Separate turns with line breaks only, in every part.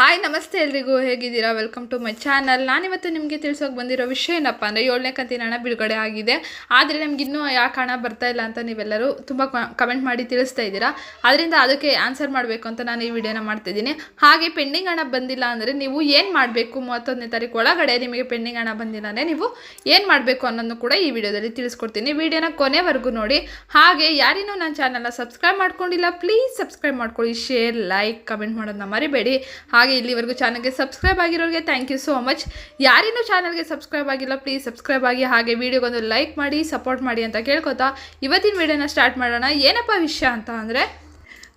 Hi ನಮಸ್ತೆ ಎಲ್ರಿಗೂ. ಹೇಗಿದ್ದೀರಾ? ವೆಲ್ಕಮ್ ಟು ಮೈ ಚಾನಲ್ ನಾನಿವತ್ತು ನಿಮಗೆ ತಿಳಿಸೋಕೆ ಬಂದಿರೋ ವಿಷಯ ಏನಪ್ಪ ಅಂದರೆ ಏಳನೇ ಕಂತಿನ ಹಣ ಬಿಡುಗಡೆ ಆಗಿದೆ. ಆದರೆ ನಮ್ಗೆ ಇನ್ನೂ ಯಾಕೆ ಹಣ ಬರ್ತಾ ಇಲ್ಲ ಅಂತ ನೀವೆಲ್ಲರೂ ತುಂಬ ಕಮೆಂಟ್ ಮಾಡಿ ತಿಳಿಸ್ತಾ ಇದ್ದೀರಾ. ಅದರಿಂದ ಅದಕ್ಕೆ ಆನ್ಸರ್ ಮಾಡಬೇಕು ಅಂತ ನಾನು ಈ ವಿಡಿಯೋನ ಮಾಡ್ತಿದ್ದೀನಿ ಹಾಗೆ ಪೆಂಡಿಂಗ್ ಹಣ ಬಂದಿಲ್ಲ ಅಂದರೆ ನೀವು ಏನು ಮಾಡಬೇಕು? ಮೂವತ್ತೊಂದನೇ ತಾರೀಕು ಒಳಗಡೆ ನಿಮಗೆ ಪೆಂಡಿಂಗ್ ಹಣ ಬಂದಿಲ್ಲ ಅಂದರೆ ನೀವು ಏನು ಮಾಡಬೇಕು ಅನ್ನೋದನ್ನು ಕೂಡ ಈ ವಿಡಿಯೋದಲ್ಲಿ ತಿಳಿಸ್ಕೊಡ್ತೀನಿ. ವಿಡಿಯೋನ ಕೊನೆವರೆಗೂ ನೋಡಿ. ಹಾಗೆ ಯಾರಿನೂ ನನ್ನ ಚಾನಲ್ನ ಸಬ್ಸ್ಕ್ರೈಬ್ ಮಾಡ್ಕೊಂಡಿಲ್ಲ ಪ್ಲೀಸ್ ಸಬ್ಸ್ಕ್ರೈಬ್ ಮಾಡ್ಕೊಳ್ಳಿ. ಶೇರ್ ಲೈಕ್ ಕಮೆಂಟ್ ಮಾಡೋದನ್ನ ಮರಿಬೇಡಿ. ಹಾಗೆ ಇಲ್ಲಿವರೆಗೂ ಚಾನಲ್ಗೆ ಸಬ್ಸ್ಕ್ರೈಬ್ ಆಗಿರೋರಿಗೆ ಥ್ಯಾಂಕ್ ಯು ಸೋ ಮಚ್ ಯಾರಿನ್ನೂ ಚಾನಲ್ಗೆ ಸಬ್ಸ್ಕ್ರೈಬ್ ಆಗಿಲ್ಲ ಪ್ಲೀಸ್ ಸಬ್ಸ್ಕ್ರೈಬ್ ಆಗಿ ಹಾಗೆ ವಿಡಿಯೋಗೊಂದು ಲೈಕ್ ಮಾಡಿ ಸಪೋರ್ಟ್ ಮಾಡಿ ಅಂತ ಕೇಳ್ಕೊತಾ ಇವತ್ತಿನ ವಿಡಿಯೋನ ಸ್ಟಾರ್ಟ್ ಮಾಡೋಣ. ಏನಪ್ಪ ವಿಷಯ ಅಂತ ಅಂದರೆ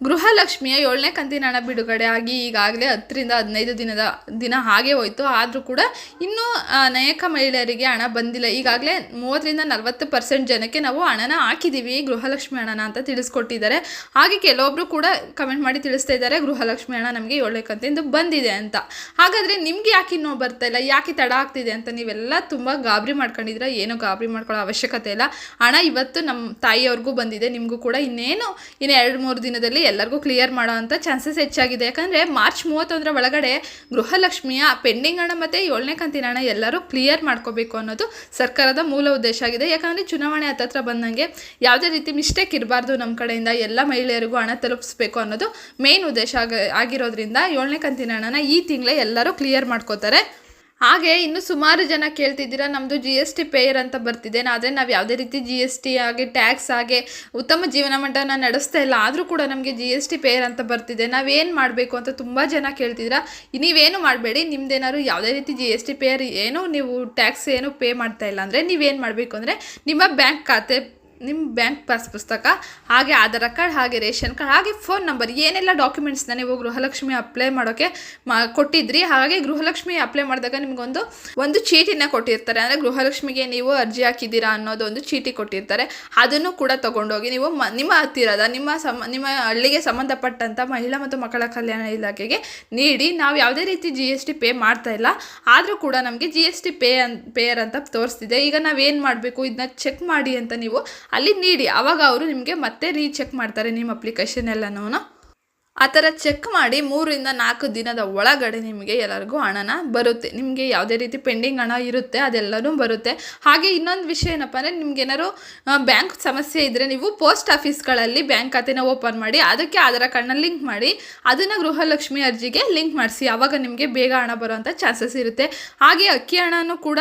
ಗೃಹಲಕ್ಷ್ಮಿಯ ಏಳನೇ ಕಂತಿನ ಹಣ ಬಿಡುಗಡೆ ಆಗಿ ಈಗಾಗಲೇ ಹತ್ತರಿಂದ ಹದಿನೈದು ದಿನದ, ದಿನ ಹಾಗೆ ಹೋಯಿತು. ಆದರೂ ಕೂಡ ಇನ್ನೂ ಅನೇಕ ಮಹಿಳೆಯರಿಗೆ ಹಣ ಬಂದಿಲ್ಲ. ಈಗಾಗಲೇ ಮೂವತ್ತರಿಂದ ನಲವತ್ತು ಪರ್ಸೆಂಟ್ ಜನಕ್ಕೆ ನಾವು ಹಣನ ಹಾಕಿದ್ದೀವಿ ಗೃಹಲಕ್ಷ್ಮಿ ಹಣನ ಅಂತ ತಿಳಿಸ್ಕೊಟ್ಟಿದ್ದಾರೆ. ಹಾಗೆ ಕೆಲವೊಬ್ಬರು ಕೂಡ ಕಮೆಂಟ್ ಮಾಡಿ ತಿಳಿಸ್ತಾ ಇದ್ದಾರೆ, ಗೃಹಲಕ್ಷ್ಮಿ ಹಣ ನಮಗೆ ಏಳನೇ ಕಂತಿಂದು ಬಂದಿದೆ ಅಂತ. ಹಾಗಾದರೆ ನಿಮ್ಗೆ ಯಾಕೆ ಇನ್ನೂ ಬರ್ತಾ ಇಲ್ಲ? ಯಾಕೆ ತಡ ಆಗ್ತಿದೆ ಅಂತ ನೀವೆಲ್ಲ ತುಂಬ ಗಾಬರಿ ಮಾಡ್ಕೊಂಡಿದ್ರೆ ಏನೂ ಗಾಬರಿ ಮಾಡ್ಕೊಳ್ಳೋ ಅವಶ್ಯಕತೆ ಇಲ್ಲ. ಹಣ ಇವತ್ತು ನಮ್ಮ ತಾಯಿಯವ್ರಿಗೂ ಬಂದಿದೆ. ನಿಮಗೂ ಕೂಡ ಇನ್ನೇನು, ಇನ್ನು ಎರಡು ಮೂರು ದಿನದಲ್ಲಿ ಎಲ್ಲರಿಗೂ ಕ್ಲಿಯರ್ ಮಾಡೋ ಅಂಥ ಚಾನ್ಸಸ್ ಹೆಚ್ಚಾಗಿದೆ. ಯಾಕಂದರೆ ಮಾರ್ಚ್ ಮೂವತ್ತೊಂದರ ಒಳಗಡೆ ಗೃಹಲಕ್ಷ್ಮಿಯ ಪೆಂಡಿಂಗ್ ಹಣ ಮತ್ತು ಏಳನೇ ಕಂತಿನ ಹಣ ಎಲ್ಲರೂ ಕ್ಲಿಯರ್ ಮಾಡ್ಕೋಬೇಕು ಅನ್ನೋದು ಸರ್ಕಾರದ ಮೂಲ ಉದ್ದೇಶ ಆಗಿದೆ. ಯಾಕಂದರೆ ಚುನಾವಣೆ ಹತ್ತತ್ರ ಬಂದಂಗೆ ಯಾವುದೇ ರೀತಿ ಮಿಸ್ಟೇಕ್ ಇರಬಾರ್ದು ನಮ್ಮ ಕಡೆಯಿಂದ, ಎಲ್ಲ ಮಹಿಳೆಯರಿಗೂ ಹಣ ತಲುಪಿಸ್ಬೇಕು ಅನ್ನೋದು ಮೇನ್ ಉದ್ದೇಶ ಆಗ ಆಗಿರೋದ್ರಿಂದ ಏಳನೇ ಕಂತಿನ ಹಣನ ಈ ತಿಂಗಳೇ ಎಲ್ಲರೂ ಕ್ಲಿಯರ್ ಮಾಡ್ಕೋತಾರೆ. ಹಾಗೆ ಇನ್ನು ಸುಮಾರು ಜನ ಕೇಳ್ತಿದ್ದೀರಾ ನಮ್ಮದು ಜಿ ಎಸ್ ಟಿ ಪೇಯರ್ ಅಂತ ಬರ್ತಿದೆ. ಆದರೆ ನಾವು ಯಾವುದೇ ರೀತಿ ಜಿ ಎಸ್ ಟಿ ಆಗಿ ಟ್ಯಾಕ್ಸ್ ಹಾಗೆ ಉತ್ತಮ ಜೀವನ ಮಟ್ಟನ ನಡೆಸ್ತಾ ಇಲ್ಲ. ಆದರೂ ಕೂಡ ನಮಗೆ ಜಿ ಎಸ್ ಟಿ ಪೇಯರ್ ಅಂತ ಬರ್ತಿದೆ. ನಾವೇನು ಮಾಡಬೇಕು ಅಂತ ತುಂಬ ಜನ ಕೇಳ್ತಿದ್ದೀರ. ನೀವೇನು ಮಾಡಬೇಡಿ. ನಿಮ್ದೇನಾದ್ರು ಯಾವುದೇ ರೀತಿ ಜಿ ಎಸ್ ಟಿ ಪೇಯರ್ ಏನು ನೀವು ಟ್ಯಾಕ್ಸ್ ಏನು ಪೇ ಮಾಡ್ತಾ ಇಲ್ಲ ಅಂದರೆ ನೀವೇನು ಮಾಡಬೇಕು ಅಂದರೆ ನಿಮ್ಮ ಬ್ಯಾಂಕ್ ಖಾತೆ ನಿಮ್ಮ ಬ್ಯಾಂಕ್ ಪಾಸ್ ಪುಸ್ತಕ, ಹಾಗೆ ಆಧಾರ್ ಕಾರ್ಡ್, ಹಾಗೆ ರೇಷನ್ ಕಾರ್ಡ್, ಹಾಗೆ ಫೋನ್ ನಂಬರ್ ಏನೆಲ್ಲ ಡಾಕ್ಯುಮೆಂಟ್ಸ್ನ ನೀವು ಗೃಹಲಕ್ಷ್ಮಿ ಅಪ್ಲೈ ಮಾಡೋಕ್ಕೆ ಮಾ, ಕೊಟ್ಟಿದ್ರಿ, ಹಾಗೆ ಗೃಹಲಕ್ಷ್ಮಿ ಅಪ್ಲೈ ಮಾಡಿದಾಗ ನಿಮಗೊಂದು ಒಂದು ಚೀಟಿನ ಕೊಟ್ಟಿರ್ತಾರೆ. ಅಂದರೆ ಗೃಹಲಕ್ಷ್ಮಿಗೆ ನೀವು ಅರ್ಜಿ ಹಾಕಿದ್ದೀರಾ ಅನ್ನೋದು ಒಂದು ಚೀಟಿ ಕೊಟ್ಟಿರ್ತಾರೆ. ಅದನ್ನು ಕೂಡ ತೊಗೊಂಡೋಗಿ ನೀವು ಮ, ನಿಮ್ಮ ಹತ್ತಿರದ, ನಿಮ್ಮ ಸಮ, ನಿಮ್ಮ ಹಳ್ಳಿಗೆ ಸಂಬಂಧಪಟ್ಟಂಥ ಮಹಿಳಾ ಮತ್ತು ಮಕ್ಕಳ ಕಲ್ಯಾಣ ಇಲಾಖೆಗೆ ನೀಡಿ. ನಾವು ಯಾವುದೇ ರೀತಿ ಜಿ ಎಸ್ ಟಿ ಪೇ ಮಾಡ್ತಾ ಇಲ್ಲ. ಆದರೂ ಕೂಡ ನಮಗೆ G S T pay un payer ಅಂತ ತೋರಿಸ್ತಿದೆ. ಈಗ ನಾವೇನು ಮಾಡಬೇಕು? ಇದನ್ನ ಚೆಕ್ ಮಾಡಿ ಅಂತ ನೀವು ಅಲ್ಲಿ ನೀಡಿ. ಆವಾಗ ಅವರು ನಿಮಗೆ ಮತ್ತೆ ರೀಚೆಕ್ ಮಾಡ್ತಾರೆ ನಿಮ್ಮ ಅಪ್ಲಿಕೇಶನ್ ಎಲ್ಲನೂ ಆ ಥರ ಚೆಕ್ ಮಾಡಿ ಮೂರಿಂದ ನಾಲ್ಕು ದಿನದ ಒಳಗಡೆ ನಿಮಗೆ ಎಲ್ಲರಿಗೂ ಹಣನ ಬರುತ್ತೆ. ನಿಮಗೆ ಯಾವುದೇ ರೀತಿ ಪೆಂಡಿಂಗ್ ಹಣ ಇರುತ್ತೆ, ಅದೆಲ್ಲನೂ ಬರುತ್ತೆ. ಹಾಗೆ ಇನ್ನೊಂದು ವಿಷಯ ಏನಪ್ಪ ಅಂದರೆ ಏನಾದರೂ ಬ್ಯಾಂಕ್ ಸಮಸ್ಯೆ ಇದ್ದರೆ ನೀವು ಪೋಸ್ಟ್ ಆಫೀಸ್ಗಳಲ್ಲಿ ಬ್ಯಾಂಕ್ ಖಾತೆನ ಓಪನ್ ಮಾಡಿ, ಅದಕ್ಕೆ ಆಧಾರ್ ಕಾರ್ಡ್ನ ಲಿಂಕ್ ಮಾಡಿ, ಅದನ್ನು ಗೃಹಲಕ್ಷ್ಮಿ ಅರ್ಜಿಗೆ ಲಿಂಕ್ ಮಾಡಿಸಿ. ಆವಾಗ ನಿಮಗೆ ಬೇಗ ಹಣ ಬರುವಂಥ ಚಾನ್ಸಸ್ ಇರುತ್ತೆ. ಹಾಗೆ ಅಕ್ಕಿ ಹಣನೂ ಕೂಡ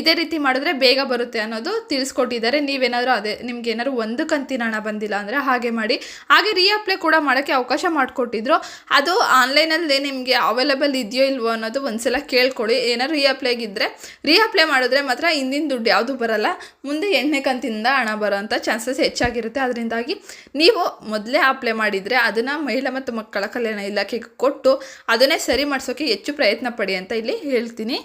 ಇದೇ ರೀತಿ ಮಾಡಿದ್ರೆ ಬೇಗ ಬರುತ್ತೆ ಅನ್ನೋದು ತಿಳಿಸ್ಕೊಟ್ಟಿದ್ದಾರೆ. ನೀವೇನಾದರೂ ಅದೇ, ನಿಮ್ಗೆ ಏನಾದರೂ ಒಂದು ಕಂತಿನ ಹಣ ಬಂದಿಲ್ಲ ಅಂದರೆ ಹಾಗೆ ಮಾಡಿ. ಹಾಗೆ ರೀಅಪ್ಲೈ ಕೂಡ ಮಾಡೋಕ್ಕೆ ಅವಕಾಶ ಮಾಡಿಕೊಟ್ಟಿದ್ರು. ಅದು ಆನ್ಲೈನಲ್ಲಿ ನಿಮಗೆ ಅವೈಲೇಬಲ್ ಇದೆಯೋ ಇಲ್ವೋ ಅನ್ನೋದು ಒಂದ್ಸಲ ಕೇಳ್ಕೊಳ್ಳಿ. ಏನಾದ್ರು ರೀಅಪ್ಲೈಗಿದ್ದರೆ ರೀಅಪ್ಲೈ ಮಾಡಿದ್ರೆ ಮಾತ್ರ ಹಿಂದಿನ ದುಡ್ಡು ಯಾವುದು ಬರಲ್ಲ. ಮುಂದೆ ಎಣ್ಣೆ ಕಂತಿಂದ ಹಣ ಬರೋಂಥ ಚಾನ್ಸಸ್ ಹೆಚ್ಚಾಗಿರುತ್ತೆ. ಅದರಿಂದಾಗಿ ನೀವು ಮೊದಲೇ ಅಪ್ಲೈ ಮಾಡಿದರೆ ಅದನ್ನು ಮಹಿಳಾ ಮತ್ತು ಮಕ್ಕಳ ಕಲ್ಯಾಣ ಇಲಾಖೆಗೆ ಕೊಟ್ಟು ಅದನ್ನೇ ಸರಿ ಮಾಡಿಸೋಕ್ಕೆ ಹೆಚ್ಚು ಪ್ರಯತ್ನ ಪಡಿ ಅಂತ ಇಲ್ಲಿ ಹೇಳ್ತೀನಿ.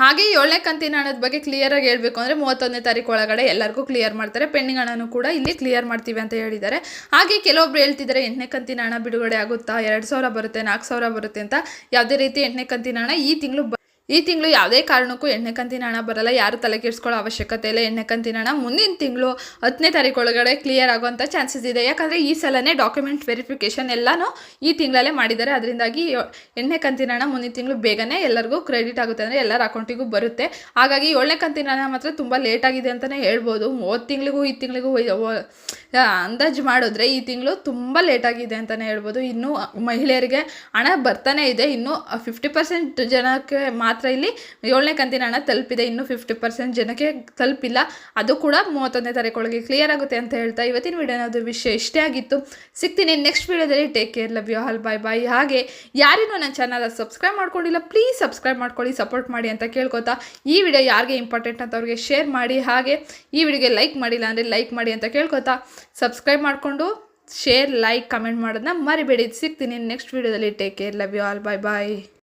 ಹಾಗೆ ಏಳನೇ ಕಂತಿನ ಹಣದ ಬಗ್ಗೆ ಕ್ಲಿಯರ್ ಆಗಿ ಹೇಳಬೇಕು ಅಂದರೆ ಮೂವತ್ತೊಂದನೇ ತಾರೀಕು ಒಳಗಡೆ ಎಲ್ಲರಿಗೂ ಕ್ಲಿಯರ್ ಮಾಡ್ತಾರೆ. ಪೆಂಡಿಂಗ್ ಹಣನೂ ಕೂಡ ಇಲ್ಲಿ ಕ್ಲಿಯರ್ ಮಾಡ್ತೀವಿ ಅಂತ ಹೇಳಿದ್ದಾರೆ. ಹಾಗೆ ಕೆಲವೊಬ್ರು ಹೇಳ್ತಿದ್ದಾರೆ, ಎಂಟನೇ ಕಂತಿನ ಹಣ ಬಿಡುಗಡೆ ಆಗುತ್ತಾ? ಎರಡು ಸಾವಿರ ಬರುತ್ತೆ, ನಾಲ್ಕು ಸಾವಿರ ಬರುತ್ತೆ ಅಂತ. ಯಾವುದೇ ರೀತಿ ಎಂಟನೇ ಕಂತಿನ ಹಣ ಈ ತಿಂಗಳು ಈ ತಿಂಗಳು ಯಾವುದೇ ಕಾರಣಕ್ಕೂ ಎಣ್ಣೆ ಕಂತಿನ ಹಣ ಬರಲ್ಲ. ಯಾರು ತಲೆ ಕೆಡಿಸ್ಕೊಳ್ಳೋ ಅವಶ್ಯಕತೆ ಇಲ್ಲ. ಎಣ್ಣೆ ಕಂತಿನ ಹಣ ಮುಂದಿನ ತಿಂಗಳು ಹತ್ತನೇ ತಾರೀಕು ಒಳಗಡೆ ಕ್ಲಿಯರ್ ಆಗುವಂಥ ಚಾನ್ಸಸ್ ಇದೆ. ಯಾಕಂದರೆ ಈ ಸಲನೇ ಡಾಕ್ಯುಮೆಂಟ್ ವೆರಿಫಿಕೇಷನ್ ಎಲ್ಲನೂ ಈ ತಿಂಗಳಲ್ಲೇ ಮಾಡಿದ್ದಾರೆ. ಅದರಿಂದಾಗಿ ಎಣ್ಣೆ ಕಂತಿನ ಹಣ ಮುಂದಿನ ತಿಂಗಳು ಬೇಗನೆ ಎಲ್ಲರಿಗೂ ಕ್ರೆಡಿಟ್ ಆಗುತ್ತೆ ಅಂದರೆ ಎಲ್ಲರ ಅಕೌಂಟಿಗೂ ಬರುತ್ತೆ. ಹಾಗಾಗಿ ಏಳನೇ ಕಂತಿನ ಹಣ ಮಾತ್ರ ತುಂಬ ಲೇಟ್ ಆಗಿದೆ ಅಂತಲೇ ಹೇಳ್ಬೋದು. ಮೂವತ್ತು ತಿಂಗಳಿಗೂ ಈ ತಿಂಗಳಿಗೂ ಅಂದಾಜು ಮಾಡಿದ್ರೆ ಈ ತಿಂಗಳು ತುಂಬ ಲೇಟ್ ಆಗಿದೆ ಅಂತಲೇ ಹೇಳ್ಬೋದು. ಇನ್ನೂ ಮಹಿಳೆಯರಿಗೆ ಹಣ ಬರ್ತಾನೆ ಇದೆ. ಇನ್ನೂ ಫಿಫ್ಟಿ ಪರ್ಸೆಂಟ್ ಜನಕ್ಕೆ ಮಾತ್ರ ಇಲ್ಲಿ ಏಳನೇ ಕಂತಿನ ಹಣ ತಲುಪಿದೆ. ಇನ್ನು ಫಿಫ್ಟಿ ಪರ್ಸೆಂಟ್ ಜನಕ್ಕೆ ತಲುಪಿಲ್ಲ. ಅದು ಕೂಡ ಮೂವತ್ತೊಂದನೇ ತಾರೀಕೊಳಗೆ ಕ್ಲಿಯರ್ ಆಗುತ್ತೆ ಅಂತ ಹೇಳ್ತಾ ಇವತ್ತಿನ ವಿಡಿಯೋನದು ವಿಷಯ ಇಷ್ಟೇ ಆಗಿತ್ತು. ಸಿಗ್ತೀನಿ ನೆಕ್ಸ್ಟ್ ವಿಡಿಯೋದಲ್ಲಿ. Take care love you all bye bye ಹಾಗೆ ಯಾರಿಗೂ ನನ್ನ ಚಾನಲ್ ಸಬ್ಸ್ಕ್ರೈಬ್ ಮಾಡ್ಕೊಂಡಿಲ್ಲ ಪ್ಲೀಸ್ ಸಬ್ಸ್ಕ್ರೈಬ್ ಮಾಡ್ಕೊಳ್ಳಿ ಸಪೋರ್ಟ್ ಮಾಡಿ ಅಂತ ಕೇಳ್ಕೊತಾ ಈ ವಿಡಿಯೋ ಯಾರಿಗೆ ಇಂಪಾರ್ಟೆಂಟ್ ಅಂತ ಅವ್ರಿಗೆ ಶೇರ್ ಮಾಡಿ. ಹಾಗೆ ಈ ವಿಡಿಯೋಗೆ ಲೈಕ್ ಮಾಡಿಲ್ಲ ಅಂದರೆ ಲೈಕ್ ಮಾಡಿ ಅಂತ ಕೇಳ್ಕೊತಾ ಸಬ್ಸ್ಕ್ರೈಬ್ ಮಾಡಿಕೊಂಡು ಶೇರ್ ಲೈಕ್ ಕಮೆಂಟ್ ಮಾಡೋದನ್ನ ಮರಿಬೇಡಿ. ಸಿಗ್ತೀನಿ ನೆಕ್ಸ್ಟ್ ವಿಡಿಯೋದಲ್ಲಿ. Take care love you all bye bye